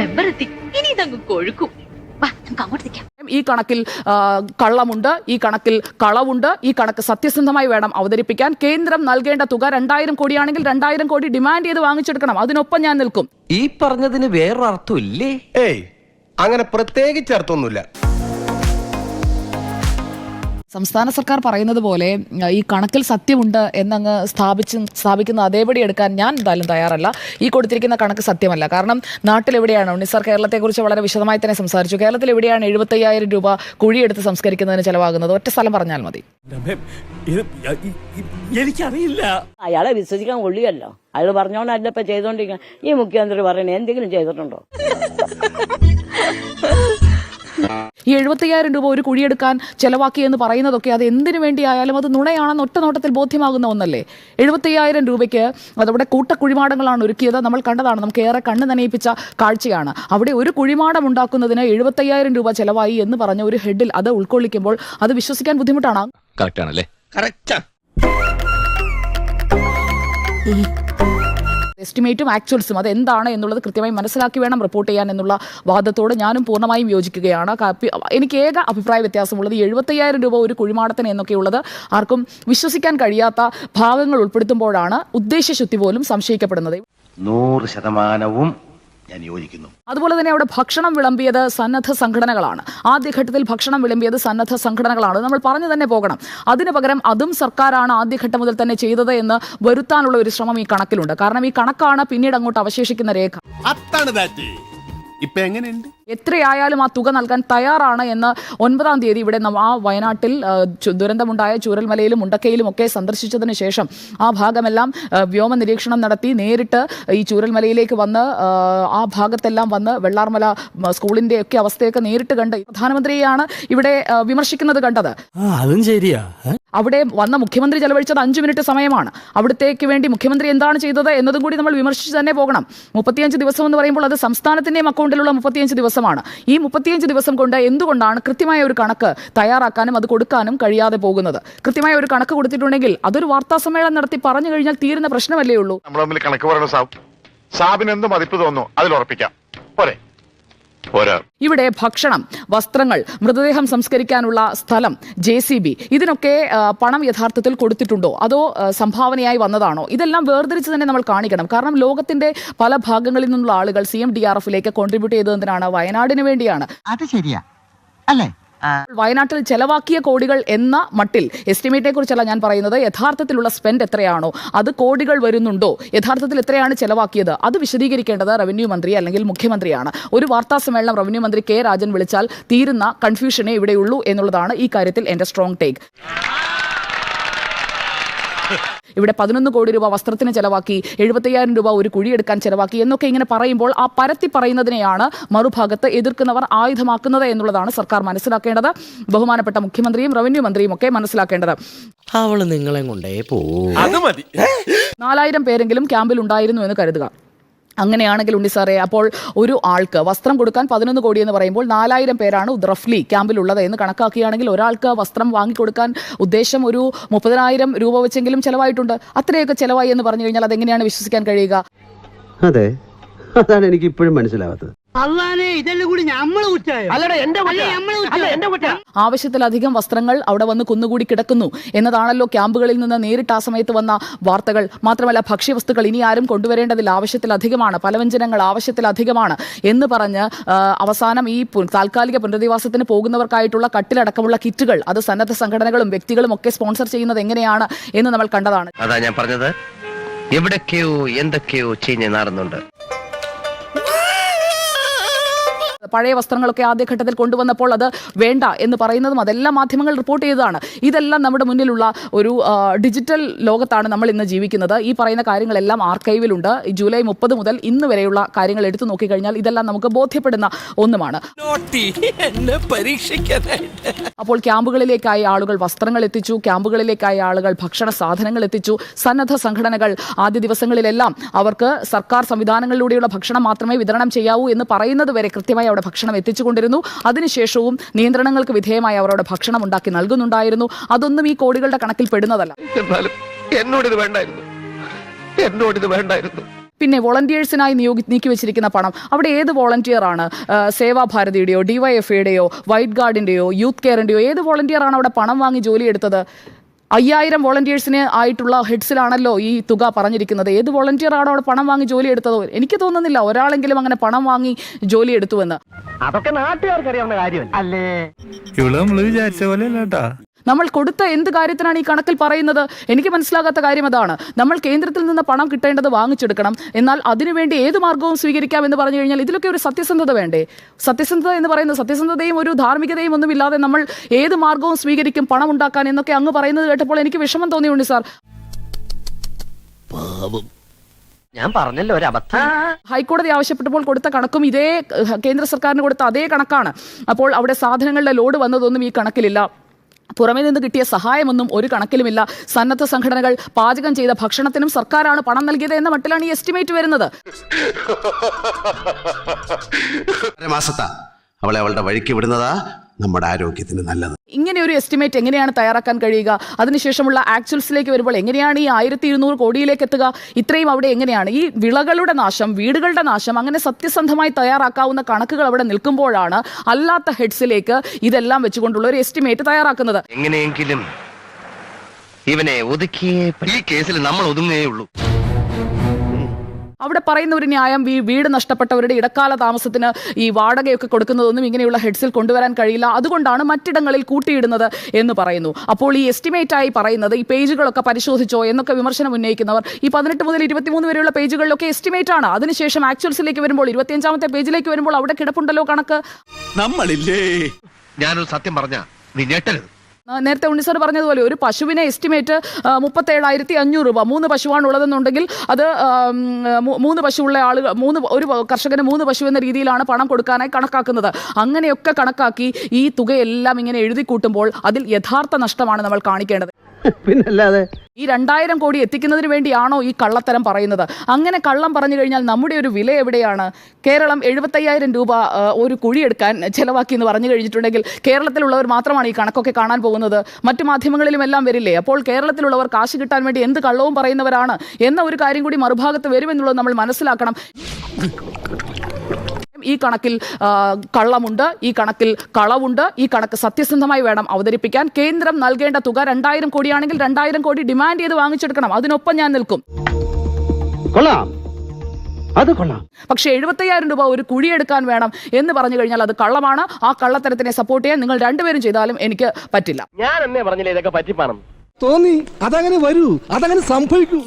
Member എത്തി. ഇനി ഇതങ്ങ് കൊഴുക്കും. വാ നമുക്ക് അങ്ങോട്ട് നിൽക്കാം. ഈ കണക്കിൽ കള്ളമുണ്ട് ഈ കണക്കിൽ കളവുണ്ട് ഈ കണക്ക് സത്യസന്ധമായി വേണം അവതരിപ്പിക്കാൻ. കേന്ദ്രം നൽകേണ്ട തുക രണ്ടായിരം കോടിയാണെങ്കിൽ രണ്ടായിരം കോടി ഡിമാൻഡ് ചെയ്ത് വാങ്ങിച്ചെടുക്കണം. അതിനൊപ്പം ഞാൻ നിൽക്കും. ഈ പറഞ്ഞതിന് വേറൊരർത്ഥമില്ലേ ഏയ് അങ്ങനെ പ്രത്യേകിച്ച് അർത്ഥമൊന്നുമില്ല. സംസ്ഥാന സർക്കാർ പറയുന്നത് പോലെ ഈ കണക്കിൽ സത്യമുണ്ട് എന്നങ്ങ് സ്ഥാപിച്ച് സ്ഥാപിക്കുന്ന അതേപടി എടുക്കാൻ ഞാൻ എന്തായാലും തയ്യാറല്ല. ഈ കൊടുത്തിരിക്കുന്ന കണക്ക് സത്യമല്ല. കാരണം നാട്ടിൽ എവിടെയാണ് ഉണ്ണിസാർ കേരളത്തെക്കുറിച്ച് വളരെ വിശദമായി തന്നെ സംസാരിച്ചു. കേരളത്തിൽ എവിടെയാണ് എഴുപത്തയ്യായിരം രൂപ കുഴിയെടുത്ത് സംസ്കരിക്കുന്നതിന് ചെലവാകുന്നത്? ഒറ്റ സ്ഥലം പറഞ്ഞാൽ മതി. എനിക്കറിയില്ല. അയാളെ വിശ്വസിക്കാൻ കൊള്ളിയല്ലോ. അയാൾ പറഞ്ഞോണ്ടല്ല ഇപ്പൊ ചെയ്തോണ്ടിരിക്കുക ഈ മുഖ്യമന്ത്രി പറയണേ എന്തെങ്കിലും ചെയ്തിട്ടുണ്ടോ? ഈ എഴുപത്തയ്യായിരം രൂപ ഒരു കുഴിയെടുക്കാൻ ചിലവാക്കിയെന്ന് എന്ന് പറയുന്നതൊക്കെ അത് എന്തിനു വേണ്ടിയായാലും അത് നുണയാണെന്ന് ഒറ്റ നോട്ടത്തിൽ ബോധ്യമാകുന്ന ഒന്നല്ലേ? എഴുപത്തയ്യായിരം രൂപയ്ക്ക് അതവിടെ കൂട്ടക്കുഴിമാടങ്ങളാണ് ഒരുക്കിയത്. നമ്മൾ കണ്ടതാണ് നമുക്ക് ഏറെ കണ്ണ് നനയിപ്പിച്ച കാഴ്ചയാണ്. അവിടെ ഒരു കുഴിമാടം ഉണ്ടാക്കുന്നതിന് എഴുപത്തയ്യായിരം രൂപ ചിലവായി എന്ന് പറഞ്ഞ ഒരു ഹെഡിൽ അത് ഉൾക്കൊള്ളിക്കുമ്പോൾ അത് വിശ്വസിക്കാൻ ബുദ്ധിമുട്ടാണ്? കറക്റ്റ്. ആണല്ലേ എസ്റ്റിമേറ്റും ആക്ച്വൽസും അത് എന്താണ് എന്നുള്ളത് കൃത്യമായി മനസ്സിലാക്കി വേണം റിപ്പോർട്ട് ചെയ്യാൻ എന്നുള്ള വാദത്തോട് ഞാനും പൂർണമായും യോജിക്കുകയാണ്. എനിക്ക് ഏക അഭിപ്രായ വ്യത്യാസമുള്ളത് എഴുപത്തയ്യായിരം രൂപ ഒരു കുഴിമാടത്തിന് എന്നൊക്കെയുള്ളത് ആർക്കും വിശ്വസിക്കാൻ കഴിയാത്ത ഭാഗങ്ങൾ ഉൾപ്പെടുത്തുമ്പോഴാണ് ഉദ്ദേശശുദ്ധി പോലും സംശയിക്കപ്പെടുന്നത്. നൂറ് ശതമാനവും ഞാൻ യോജിക്കുന്നു. അതുപോലെ തന്നെ അവിടെ ഭക്ഷണം വിളമ്പിയത് സന്നദ്ധ സംഘടനകളാണ്. ആദ്യഘട്ടത്തിൽ ഭക്ഷണം വിളമ്പിയത് സന്നദ്ധ സംഘടനകളാണ്. നമ്മൾ പറഞ്ഞു തന്നെ പോകണം. അതിന് പകരം അതും സർക്കാരാണ് ആദ്യഘട്ടം മുതൽ തന്നെ ചെയ്തത് എന്ന് വരുത്താനുള്ള ഒരു ശ്രമം ഈ കണക്കിലുണ്ട്. കാരണം ഈ കണക്കാണ് പിന്നീട് അങ്ങോട്ട് അവശേഷിക്കുന്ന രേഖ. ഇപ്പൊ എങ്ങനെയുണ്ട്? എത്രയായാലും ആ തുക നൽകാൻ തയ്യാറാണ് എന്ന് ഒൻപതാം തീയതി ഇവിടെ ആ വയനാട്ടിൽ ദുരന്തമുണ്ടായ ചൂരൽമലയിലും മുണ്ടക്കയിലും ഒക്കെ സന്ദർശിച്ചതിന് ശേഷം ആ ഭാഗമെല്ലാം വ്യോമ നിരീക്ഷണം നടത്തി നേരിട്ട് ഈ ചൂരൽമലയിലേക്ക് വന്ന് ആ, ആ ഭാഗത്തെല്ലാം വന്ന് വെള്ളാർമല സ്കൂളിന്റെ ഒക്കെ അവസ്ഥയൊക്കെ നേരിട്ട് കണ്ട് പ്രധാനമന്ത്രിയാണ് ഇവിടെ വിമർശിക്കുന്നത് കണ്ടത്. അതും ശരിയാ. അവിടെ വന്ന മുഖ്യമന്ത്രി ചെലവഴിച്ചത് അഞ്ച് മിനിറ്റ് സമയമാണ്. അവിടത്തേക്ക് വേണ്ടി മുഖ്യമന്ത്രി എന്താണ് ചെയ്തത് എന്നതും കൂടി നമ്മൾ വിമർശിച്ച് തന്നെ പോകണം. മുപ്പത്തിയഞ്ച് ദിവസം എന്ന് പറയുമ്പോൾ അത് സംസ്ഥാനത്തിന്റെയും അക്കൗണ്ടിലുള്ള മുപ്പത്തിയഞ്ച് ദിവസമാണ്. ഈ മുപ്പത്തിയഞ്ച് ദിവസം കൊണ്ട് എന്തുകൊണ്ടാണ് കൃത്യമായ ഒരു കണക്ക് തയ്യാറാക്കാനും അത് കൊടുക്കാനും കഴിയാതെ പോകുന്നത്? കൃത്യമായ ഒരു കണക്ക് കൊടുത്തിട്ടുണ്ടെങ്കിൽ അതൊരു വാർത്താ സമ്മേളനം നടത്തി പറഞ്ഞു കഴിഞ്ഞാൽ തീരുന്ന പ്രശ്നമല്ലേ ഉള്ളൂ. നമ്മൾ തമ്മിൽ കണക്ക് പറയുന്ന സാബ് സാബിന് എന്ത് മതിപ്പ് തോന്നുന്നു അതിൽ ഉറപ്പിക്കാം. പോരാ. ഇവിടെ ഭക്ഷണം വസ്ത്രങ്ങൾ മൃതദേഹം സംസ്കരിക്കാനുള്ള സ്ഥലം ജെ സി ബി. ഇതിനൊക്കെ പണം യഥാർത്ഥത്തിൽ കൊടുത്തിട്ടുണ്ടോ? അതോ സംഭാവനയായി വന്നതാണോ? ഇതെല്ലാം വേർതിരിച്ച് തന്നെ നമ്മൾ കാണിക്കണം. കാരണം ലോകത്തിന്റെ പല ഭാഗങ്ങളിൽ നിന്നുള്ള ആളുകൾ സി എം ഡി ആർ എഫിലേക്ക് കോൺട്രിബ്യൂട്ട് ചെയ്തതിനാണ് വയനാടിന് വേണ്ടിയാണ്. അത് ശരിയാ. അല്ലേ? വയനാട്ടിൽ ചെലവാക്കിയ കോടികൾ എന്ന മട്ടിൽ എസ്റ്റിമേറ്റിനെ കുറിച്ചല്ല ഞാൻ പറയുന്നത്. യഥാർത്ഥത്തിലുള്ള സ്പെൻഡ് എത്രയാണോ അത് കോടികൾ വരുന്നുണ്ടോ യഥാർത്ഥത്തിൽ എത്രയാണ് ചെലവാക്കിയത് അത് വിശദീകരിക്കേണ്ടത് റവന്യൂ മന്ത്രി അല്ലെങ്കിൽ മുഖ്യമന്ത്രിയാണ്. ഒരു വാർത്താ സമ്മേളനം റവന്യൂ മന്ത്രി കെ രാജൻ വിളിച്ചാൽ തീരുന്ന കൺഫ്യൂഷനേ ഇവിടെയുള്ളൂ എന്നുള്ളതാണ് ഈ കാര്യത്തിൽ എന്റെ സ്ട്രോങ് ടേക്ക് ഇവിടെ പതിനൊന്ന് കോടി രൂപ വസ്ത്രത്തിന് ചെലവാക്കി എഴുപത്തയ്യായിരം രൂപ ഒരു കുഴിയെടുക്കാൻ ചെലവാക്കി എന്നൊക്കെ ഇങ്ങനെ പറയുമ്പോൾ ആ പരത്തി പറയുന്നതിനെയാണ് മറുഭാഗത്ത് എതിർക്കുന്നവർ ആയുധമാക്കുന്നത് എന്നുള്ളതാണ് സർക്കാർ മനസ്സിലാക്കേണ്ടത്. ബഹുമാനപ്പെട്ട മുഖ്യമന്ത്രിയും റവന്യൂ മന്ത്രിയും ഒക്കെ മനസ്സിലാക്കേണ്ടത്. അവൾ നിങ്ങളെ കൊണ്ടേ പോ നാലായിരം പേരെങ്കിലും ക്യാമ്പിൽ ഉണ്ടായിരുന്നു എന്ന് കരുതുക. അങ്ങനെയാണെങ്കിൽ ഉണ്ണി സാറേ അപ്പോൾ ഒരു ആൾക്ക് വസ്ത്രം കൊടുക്കാൻ പതിനൊന്ന് കോടി എന്ന് പറയുമ്പോൾ നാലായിരം പേരാണ് റഫ്ലി ക്യാമ്പിലുള്ളത് എന്ന് കണക്കാക്കുകയാണെങ്കിൽ ഒരാൾക്ക് വസ്ത്രം വാങ്ങിക്കൊടുക്കാൻ ഉദ്ദേശം ഒരു മുപ്പതിനായിരം രൂപ വെച്ചെങ്കിലും ചെലവായിട്ടുണ്ട്. അത്രയൊക്കെ ചെലവായി എന്ന് പറഞ്ഞു കഴിഞ്ഞാൽ അതെങ്ങനെയാണ് വിശ്വസിക്കാൻ കഴിയുക? അതെ അതാണ് എനിക്ക് ഇപ്പോഴും മനസ്സിലാവാത്തത്. അള്ളാനെ ഇതെല്ലാം കൂടി നമ്മൾ കുറ്റായോ അല്ലടാ എന്റെ എന്റെ കുറ്റം. ആവശ്യത്തിലധികം വസ്ത്രങ്ങൾ അവിടെ വന്ന് കുന്നുകൂടി കിടക്കുന്നു. എന്നതാണല്ലോ ക്യാമ്പുകളിൽ നിന്ന് നേരിട്ട് ആ സമയത്ത് വന്ന വാർത്തകൾ. മാത്രമല്ല ഭക്ഷ്യവസ്തുക്കൾ ഇനി ആരും കൊണ്ടുവരേണ്ടതിൽ ആവശ്യത്തിലധികമാണ്. പലവ്യഞ്ജനങ്ങൾ ആവശ്യത്തിലധികമാണ്. എന്ന് പറഞ്ഞ് അവസാനം ഈ താൽക്കാലിക പുനരധിവാസത്തിന് പോകുന്നവർക്കായിട്ടുള്ള കട്ടിലടക്കമുള്ള കിറ്റുകൾ അത് സന്നദ്ധ സംഘടനകളും വ്യക്തികളും ഒക്കെ സ്പോൺസർ ചെയ്യുന്നത് എങ്ങനെയാണ് എന്ന് നമ്മൾ കണ്ടതാണ്. അതാ ഞാൻ പറഞ്ഞത്. എവിടൊക്കെയോ എന്തൊക്കെയോ ചീഞ്ഞ് നാറുന്നുണ്ട്. പഴയ വസ്ത്രങ്ങളൊക്കെ ആദ്യഘട്ടത്തിൽ കൊണ്ടുവന്നപ്പോൾ അത് വേണ്ട എന്ന് പറയുന്നതും അതെല്ലാം മാധ്യമങ്ങൾ റിപ്പോർട്ട് ചെയ്തതാണ്. ഇതെല്ലാം നമ്മുടെ മുന്നിലുള്ള ഒരു ഡിജിറ്റൽ ലോകത്താണ് നമ്മൾ ഇന്ന് ജീവിക്കുന്നത്. ഈ പറയുന്ന കാര്യങ്ങളെല്ലാം ആർക്കൈവിലുണ്ട്. ജൂലൈ മുപ്പത് മുതൽ ഇന്ന് വരെയുള്ള കാര്യങ്ങൾ എടുത്തു നോക്കിക്കഴിഞ്ഞാൽ ഇതെല്ലാം നമുക്ക് ബോധ്യപ്പെടുന്ന ഒന്നുമാണ്. അപ്പോൾ ക്യാമ്പുകളിലേക്കായി ആളുകൾ വസ്ത്രങ്ങൾ എത്തിച്ചു ക്യാമ്പുകളിലേക്കായി ആളുകൾ ഭക്ഷണ സാധനങ്ങൾ എത്തിച്ചു സന്നദ്ധ സംഘടനകൾ ആദ്യ ദിവസങ്ങളിലെല്ലാം അവർക്ക് സർക്കാർ സംവിധാനങ്ങളിലൂടെയുള്ള ഭക്ഷണം മാത്രമേ വിതരണം ചെയ്യാവൂ എന്ന് പറയുന്നത് വരെ കൃത്യമായി അവിടെ ഭക്ഷണം എത്തിച്ചുകൊണ്ടിരുന്നു. അതിനുശേഷവും നിയന്ത്രണങ്ങൾക്ക് വിധേയമായി അവരോട് ഭക്ഷണം ഉണ്ടാക്കി നൽകുന്നുണ്ടായിരുന്നു. അതൊന്നും ഈ കോടികളുടെ കണക്കിൽ പെടുന്നതല്ല. എന്നാലും എന്നോടിത് വേണ്ടായിരുന്നു. എന്നോടിത് വേണ്ടായിരുന്നു. പിന്നെ വോളണ്ടിയേഴ്സിനായി നിയോഗി നീക്കി വെച്ചിരിക്കുന്ന പണം. അവിടെ ഏത് വോളണ്ടിയർ ആണ് സേവാഭാരതിയുടെയോ ഡിവൈഎഫ്ഐയുടെയോ വൈറ്റ് ഗാർഡിന്റെയോ യൂത്ത് കെയറിന്റെയോ ഏത് വോളണ്ടിയർ ആണ് അവിടെ പണം വാങ്ങി ജോലിയെടുത്തത് അയ്യായിരം വോളണ്ടിയേഴ്സിന് ആയിട്ടുള്ള ഹെഡ്സിലാണല്ലോ ഈ തുക പറഞ്ഞിരിക്കുന്നത്. ഏത് വോളണ്ടിയർ ആണോ അവിടെ പണം വാങ്ങി ജോലി എടുത്തത്? എനിക്ക് തോന്നുന്നില്ല. ഒരാളെങ്കിലും അങ്ങനെ പണം വാങ്ങി ജോലി എടുത്തുവെന്ന്. അതൊക്കെ നാട്ടുകാർക്ക് അറിയാവുന്ന കാര്യമല്ല നമ്മൾ കൊടുത്ത എന്ത് കാര്യത്തിനാണ് ഈ കണക്കിൽ പറയുന്നത്? എനിക്ക് മനസ്സിലാകാത്ത കാര്യം അതാണ്. നമ്മൾ കേന്ദ്രത്തിൽ നിന്ന് പണം കിട്ടേണ്ടത് വാങ്ങിച്ചെടുക്കണം. എന്നാൽ അതിനുവേണ്ടി ഏത് മാർഗവും സ്വീകരിക്കാം എന്ന് പറഞ്ഞു കഴിഞ്ഞാൽ ഇതിലൊക്കെ ഒരു സത്യസന്ധത വേണ്ടേ? സത്യസന്ധത എന്ന് പറയുന്നത് സത്യസന്ധതയും ഒരു ധാർമ്മികതയും ഒന്നുമില്ലാതെ നമ്മൾ ഏത് മാർഗവും സ്വീകരിക്കും പണം ഉണ്ടാക്കാൻ എന്നൊക്കെ അങ്ങ് പറയുന്നത് കേട്ടപ്പോൾ എനിക്ക് വിഷമം തോന്നിയുണ്ട് സാർ. ഞാൻ പറഞ്ഞല്ലോ ഒരു അബദ്ധം. ഹൈക്കോടതി ആവശ്യപ്പെട്ടപ്പോൾ കൊടുത്ത കണക്കും ഇതേ കേന്ദ്ര സർക്കാരിന് കൊടുത്ത അതേ കണക്കാണ്. അപ്പോൾ അവിടെ സാധനങ്ങളുടെ ലോഡ് വന്നതൊന്നും ഈ കണക്കിലില്ല. പുറമേ നിന്ന് കിട്ടിയ സഹായമൊന്നും ഒരു കണക്കിലുമില്ല. സന്നദ്ധ സംഘടനകൾ പാചകം ചെയ്ത ഭക്ഷണത്തിനും സർക്കാരാണ് പണം നൽകിയത് എന്ന മട്ടിലാണ് ഈ എസ്റ്റിമേറ്റ് വരുന്നത്. അവളെ അവളുടെ വഴിക്ക് വിടുന്നതാ. നമ്മുടെ ആരോഗ്യത്തിന് നല്ലത്. ഇങ്ങനെ ഒരു എസ്റ്റിമേറ്റ് എങ്ങനെയാണ് തയ്യാറാക്കാൻ കഴിയുക? അതിനുശേഷമുള്ള ആക്ച്വൽസിലേക്ക് വരുമ്പോൾ എങ്ങനെയാണ് ഈ ആയിരത്തി ഇരുന്നൂറ് കോടിയിലേക്ക് എത്തുക? ഇത്രയും അവിടെ എങ്ങനെയാണ്? ഈ വിളകളുടെ നാശം വീടുകളുടെ നാശം അങ്ങനെ സത്യസന്ധമായി തയ്യാറാക്കാവുന്ന കണക്കുകൾ അവിടെ നിൽക്കുമ്പോഴാണ് അല്ലാത്ത ഹെഡ്സിലേക്ക് ഇതെല്ലാം വെച്ചുകൊണ്ടുള്ള ഒരു എസ്റ്റിമേറ്റ് തയ്യാറാക്കുന്നത്. എങ്ങനെയെങ്കിലും ഇവനെ ഒതുക്കിയേ ഈ കേസിൽ നമ്മൾ ഒതുങ്ങുകയുള്ളൂ ഉള്ളൂ. അവിടെ പറയുന്ന ഒരു ന്യായം ഈ വീട് നഷ്ടപ്പെട്ടവരുടെ ഇടക്കാല താമസത്തിന് ഈ വാടകയൊക്കെ കൊടുക്കുന്നതൊന്നും ഇങ്ങനെയുള്ള ഹെഡ്സിൽ കൊണ്ടുവരാൻ കഴിയില്ല. അതുകൊണ്ടാണ് മറ്റിടങ്ങളിൽ കൂട്ടിയിടുന്നത് എന്ന് പറയുന്നു. അപ്പോൾ ഈ എസ്റ്റിമേറ്റ് ആയി പറയുന്നത് ഈ പേജുകളൊക്കെ പരിശോധിച്ചോ എന്നൊക്കെ വിമർശനം ഉന്നയിക്കുന്നവർ ഈ പതിനെട്ട് മുതൽ ഇരുപത്തിമൂന്ന് വരെയുള്ള പേജുകളിലൊക്കെ എസ്റ്റിമേറ്റ് ആണ് അതിനുശേഷം ആക്ച്വൽസിലേക്ക് വരുമ്പോൾ ഇരുപത്തിയഞ്ചാമത്തെ പേജിലേക്ക് വരുമ്പോൾ അവിടെ കിടപ്പുണ്ടല്ലോ കണക്ക്? നമ്മളില്ലേ? ഞാനൊരു സത്യം പറഞ്ഞ നീ ഞെട്ടരുത്. നേരത്തെ ഉണ്ണിസാർ പറഞ്ഞതുപോലെ ഒരു പശുവിനെ എസ്റ്റിമേറ്റ് മുപ്പത്തേഴായിരത്തി അഞ്ഞൂറ് രൂപ. മൂന്ന് പശുവാണ് ഉള്ളതെന്നുണ്ടെങ്കിൽ അത് മൂന്ന് പശുവുള്ള ആളുകൾ മൂന്ന് ഒരു കർഷകന് മൂന്ന് പശു എന്ന രീതിയിലാണ് പണം കൊടുക്കാനായി കണക്കാക്കുന്നത്. അങ്ങനെയൊക്കെ കണക്കാക്കി ഈ തുകയെല്ലാം ഇങ്ങനെ എഴുതി കൂട്ടുമ്പോൾ അതിൽ യഥാർത്ഥ നഷ്ടമാണ് നമ്മൾ കാണിക്കേണ്ടത്. പിന്നല്ലാതെ ഈ രണ്ടായിരം കോടി എത്തിക്കുന്നതിന് വേണ്ടിയാണോ ഈ കള്ളത്തരം പറയുന്നത്? അങ്ങനെ കള്ളം പറഞ്ഞു കഴിഞ്ഞാൽ നമ്മുടെ ഒരു വില എവിടെയാണ്? കേരളം എഴുപത്തയ്യായിരം രൂപ ഒരു കുഴിയെടുക്കാൻ ചെലവാക്കി എന്ന് പറഞ്ഞു കഴിഞ്ഞിട്ടുണ്ടെങ്കിൽ കേരളത്തിലുള്ളവർ മാത്രമാണ് ഈ കണക്കൊക്കെ കാണാൻ പോകുന്നത്. മറ്റു മാധ്യമങ്ങളിലും എല്ലാം വരില്ലേ? അപ്പോൾ കേരളത്തിലുള്ളവർ കാശ് കിട്ടാൻ വേണ്ടി എന്ത് കള്ളവും പറയുന്നവരാണ്? എന്ന ഒരു കാര്യം കൂടി മറുഭാഗത്ത് വരുമെന്നുള്ളത് നമ്മൾ മനസ്സിലാക്കണം. ഈ കണക്കിൽ കള്ളമുണ്ട് ഈ കണക്കിൽ കളവുണ്ട് ഈ കണക്ക് സത്യസന്ധമായി വേണം അവതരിപ്പിക്കാൻ. കേന്ദ്രം നൽകേണ്ട തുക രണ്ടായിരം കോടിയാണെങ്കിൽ രണ്ടായിരം കോടി ഡിമാൻഡ് ചെയ്ത് വാങ്ങിച്ചെടുക്കണം. അതിനൊപ്പം ഞാൻ നിൽക്കും. അത് കൊള്ളാം. പക്ഷെ എഴുപത്തയ്യായിരം രൂപ ഒരു കുഴിയെടുക്കാൻ വേണം എന്ന് പറഞ്ഞു കഴിഞ്ഞാൽ അത് കള്ളമാണ്. ആ കള്ളത്തരത്തിനെ സപ്പോർട്ട് ചെയ്യാൻ നിങ്ങൾ രണ്ടുപേരും ചെയ്താലും എനിക്ക് പറ്റില്ല. ഞാൻ എന്നേ പറഞ്ഞില്ല ഇതൊക്കെ പറ്റിപ്പാണെന്ന്? തോന്നി അതങ്ങനെ വരൂ അതങ്ങനെ സംഭവിക്കൂ.